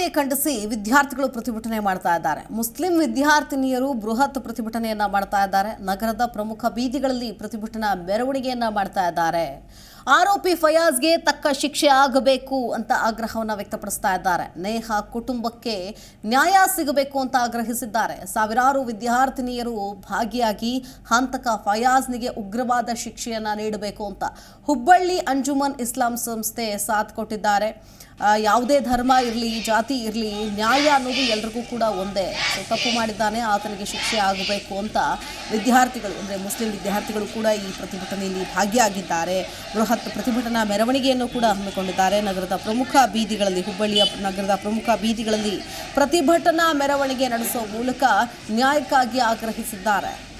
ಹತ್ಯೆ ಖಂಡಿಸಿ ವಿದ್ಯಾರ್ಥಿಗಳು ಪ್ರತಿಭಟನೆ ಮಾಡ್ತಾ ಇದ್ದಾರೆ. ಮುಸ್ಲಿಂ ವಿದ್ಯಾರ್ಥಿನಿಯರು ಬೃಹತ್ ಪ್ರತಿಭಟನೆಯನ್ನ ಮಾಡ್ತಾ ಇದ್ದಾರೆ. ನಗರದ ಪ್ರಮುಖ ಬೀದಿಗಳಲ್ಲಿ ಪ್ರತಿಭಟನಾ ಮೆರವಣಿಗೆಯನ್ನ ಮಾಡ್ತಾ ಇದ್ದಾರೆ. ಆರೋಪಿ ಫಯಾಜ್ಗೆ ತಕ್ಕ ಶಿಕ್ಷೆ ಆಗಬೇಕು ಅಂತ ಆಗ್ರಹವನ್ನ ವ್ಯಕ್ತಪಡಿಸ್ತಾ ಇದ್ದಾರೆ. ನೇಹ ಕುಟುಂಬಕ್ಕೆ ನ್ಯಾಯ ಸಿಗಬೇಕು ಅಂತ ಆಗ್ರಹಿಸಿದ್ದಾರೆ. ಸಾವಿರಾರು ವಿದ್ಯಾರ್ಥಿನಿಯರು ಭಾಗಿಯಾಗಿ ಹಂತಕ ಫಯಾಜ್ನಿಗೆ ಉಗ್ರವಾದ ಶಿಕ್ಷೆಯನ್ನ ನೀಡಬೇಕು ಅಂತ ಹುಬ್ಬಳ್ಳಿ ಅಂಜುಮನ್ ಇಸ್ಲಾಂ ಸಂಸ್ಥೆ ಸಾಥ್ ಕೊಟ್ಟಿದ್ದಾರೆ. ಯಾವುದೇ ಧರ್ಮ ಇರಲಿ, ಜಾತಿ ಇರಲಿ ನ್ಯಾಯ ಅನ್ನೋದು ಎಲ್ರಿಗೂ ಕೂಡ ಒಂದೇ. ಸೊ, ತಪ್ಪು ಮಾಡಿದ್ದಾನೆ, ಆತನಿಗೆ ಶಿಕ್ಷೆ ಆಗಬೇಕು ಅಂತ ವಿದ್ಯಾರ್ಥಿಗಳು, ಅಂದರೆ ಮುಸ್ಲಿಂ ವಿದ್ಯಾರ್ಥಿಗಳು ಕೂಡ ಈ ಪ್ರತಿಭಟನೆಯಲ್ಲಿ ಭಾಗಿಯಾಗಿದ್ದಾರೆ. ಬೃಹತ್ ಪ್ರತಿಭಟನಾ ಮೆರವಣಿಗೆಯನ್ನು ಕೂಡ ಹಮ್ಮಿಕೊಂಡಿದ್ದಾರೆ. ನಗರದ ಪ್ರಮುಖ ಬೀದಿಗಳಲ್ಲಿ, ಹುಬ್ಬಳ್ಳಿಯ ನಗರದ ಪ್ರಮುಖ ಬೀದಿಗಳಲ್ಲಿ ಪ್ರತಿಭಟನಾ ಮೆರವಣಿಗೆ ನಡೆಸುವ ಮೂಲಕ ನ್ಯಾಯಕ್ಕಾಗಿ ಆಗ್ರಹಿಸಿದ್ದಾರೆ.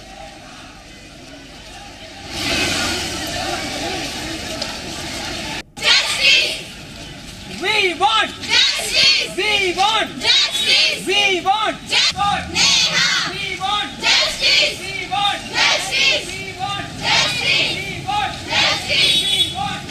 We want! We want justice. We want justice. Neha. We want justice. We want justice. We want justice. We want justice. We want